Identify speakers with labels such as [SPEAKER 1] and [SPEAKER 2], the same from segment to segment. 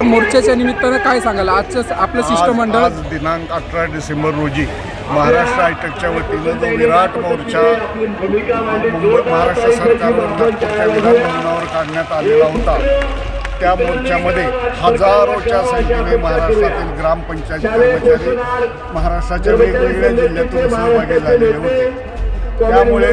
[SPEAKER 1] मोर्चाच्या निमित्तानं काय सांगाल? आजचं आपलं शिष्टमंडळ
[SPEAKER 2] आज दिनांक अठरा डिसेंबर रोजी महाराष्ट्र हायटेकच्या वतीनं जो विराट मोर्चा मुंबई महाराष्ट्र सरकारवर नागपूरच्या विधानभवनावर काढण्यात आलेला होता त्या मोर्चामध्ये हजारोच्या संख्येने महाराष्ट्रातील ग्रामपंचायत कर्मचारी महाराष्ट्राच्या वेगवेगळ्या जिल्ह्यातून सहभागी झालेले होते. त्यामुळे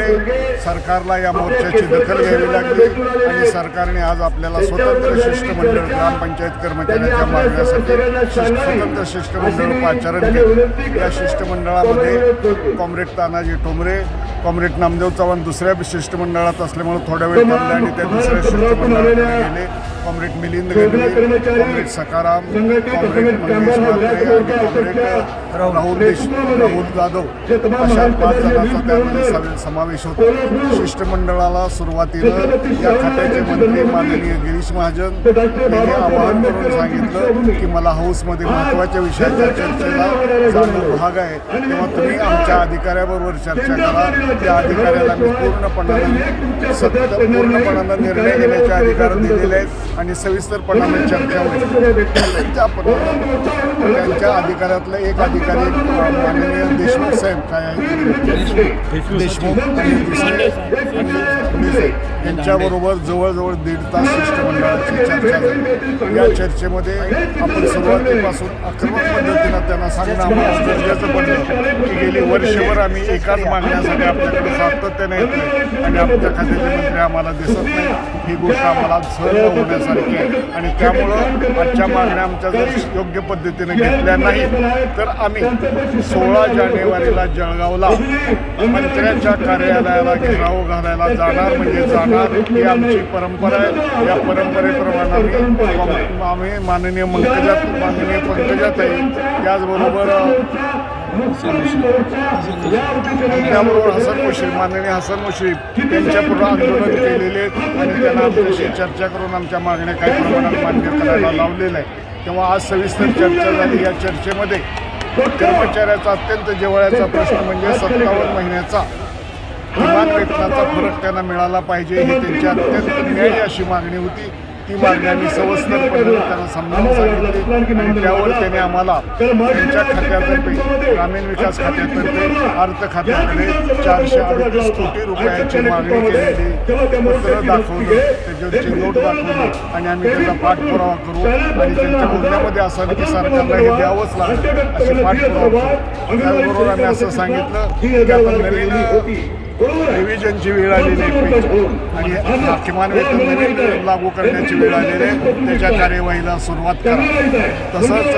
[SPEAKER 2] सरकारला या मोर्चाची दखल घ्यावी लागली आणि सरकारने आज आपल्याला स्वतंत्र शिष्टमंडळ ग्रामपंचायत कर्मचाऱ्यांच्या मागण्यासाठी स्वतंत्र शिष्टमंडळ पाचारण केलं. या शिष्टमंडळामध्ये कॉम्रेड तानाजी ठोंबरे कॉम्रेड नामदेव चव्हाण दुसऱ्या शिष्टमंडळात असल्यामुळे थोड्या वेळ थांबले आणि त्या दुसऱ्या शिष्टमंडळाकडे गेले. Comrade Milind Gadvi comrade Sakaram comrade Mangesh आणि कॉम्रेड राहुल देश राहुल जाधव अशा पाच जणांचा त्यामध्ये सम- समावेश होता. शिष्टमंडळाला सुरुवातीला या खात्याचे मंत्री माननीय गिरीश महाजन यांनी आवाहन करून सांगितलं की मला हाऊसमध्ये महत्त्वाच्या विषयाच्या चर्चेला जाणं भाग आहे तेव्हा तुम्ही आमच्या अधिकाऱ्याबरोबर चर्चा करा त्या अधिकाऱ्याला मी पूर्णपणानं सत्य पूर्णपणानं निर्णय घेण्याचे अधिकार दिलेले आहेत आणि सविस्तरपणाने चर्चा होईल त्या त्यांच्या अधिकाऱ्यातले एक अधिकारी माननीय देशमुख आहे देशमुख आणि यांच्याबरोबर जवळजवळ दीड तास शिष्टमंडळाची चर्चा झाली या चर्चेमध्ये आपण सुरुवातीपासून आक्रमक पद्धतीनं त्यांना सांगणं आम्हाला गरजेचं पडलं. गेली वर्षभर आम्ही एकाच मागण्यासाठी आपल्याकडे सातत्याने येतो नाही आणि आमच्या खात्याचे मंत्री आम्हाला दिसत नाही. ही गोष्ट आम्हाला सहज होण्यासारखी आहे. आणि त्यामुळं आजच्या मागण्या आमच्या जर योग्य पद्धतीने घेतल्या नाही तर आम्ही सोळा जानेवारीला जळगावला मंत्र्याच्या कार्यालयाला घेराव घालायला जाणार. म्हणजे जाणार ही आमची परंपरा आहे. या परंपरेप्रमाणे आम्ही आम्ही माननीय पंकजा माननीय पंकजाताई त्याचबरोबर त्याबरोबर हसन मुश्रीफ माननीय हसन मुश्रीफ यांच्यापुढं आंदोलन केलेले आहेत आणि त्यांना आमच्याशी चर्चा करून आमच्या मागण्या काही प्रमाणात मान्य करायला लावलेल्या आहे तेव्हा आज सविस्तर चर्चा झाली. या चर्चेमध्ये कर्मचाऱ्याचा अत्यंत जिव्हाळ्याचा प्रश्न म्हणजे सत्तावन्न महिन्याचा किमान वेतनाचा फरक त्यांना मिळाला पाहिजे ही त्यांची अत्यंत न्याय अशी मागणी होती. ती मागणी आम्ही सविस्तरपणे त्यांना समजावून सांगितली. आणि त्यावर त्याने आम्हाला त्यांच्या खात्यातर्फे ग्रामीण विकास खात्यातर्फे अर्थ खात्याकडे चारशे अडतीस कोटी रुपयांची मागणी केलेली पत्र त्याच्यावरची नोट दाखवली आणि आम्ही त्याचा पाठपुरावा करू आणि त्यांच्या बोलण्यामध्ये असं की सरकारला हे द्यावंच लागेल. असे पाठपुरावा करू. त्याचबरोबर आम्ही असं सांगितलं की आता नवीन रिव्हिजनची वेळ आलेली आहे. आणि किमान वेतन लागू करण्याची वेळ आलेली आहे. त्याच्या कार्यवाहीला सुरुवात करा. तसंच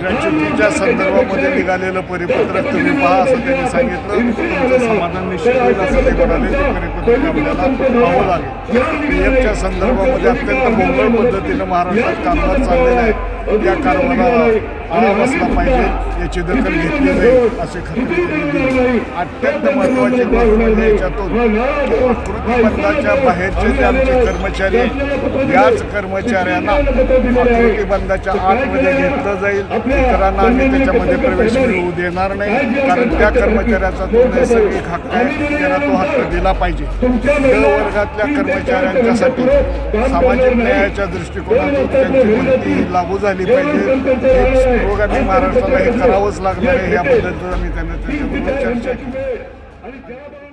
[SPEAKER 2] ग्रॅच्युटीच्या संदर्भामध्ये निघालेलं परिपत्रक तुम्ही पहा असं त्यांनी सांगितलं. तुमचं समाधान निश्चित होईल असं ते म्हणाले. ते परिपत्रक आपल्याला पाहावं लागेल. पी एफच्या संदर्भामध्ये अत्यंत मोकळ पद्धतीनं महाराष्ट्रात कामगार चाललेले आहे या कारवाला बसला पाहिजे याची दखल घेतली जाईल असे खात्री अत्यंत महत्वाची गोष्ट म्हणजे याच्यातून. बाहेरचे जे आमचे कर्मचारी याच कर्मचाऱ्यांना आकृती आतमध्ये घेतलं जाईल. इतरांना आम्ही त्याच्यामध्ये प्रवेश मिळवू देणार नाही कारण त्या कर्मचाऱ्याचा तो नैसर्गिक हक्क आहे त्याला तो हक्क दिला पाहिजे. ड वर्गातल्या कर्मचाऱ्यांच्यासाठी सामाजिक न्यायाच्या दृष्टिकोनातून त्यांची भरती लागू झाली पाहिजे. हे महाराष्ट्राला हे करावंच लागणार आहे याबद्दल आम्ही त्यांना त्याच्याबरोबर चर्चा केली.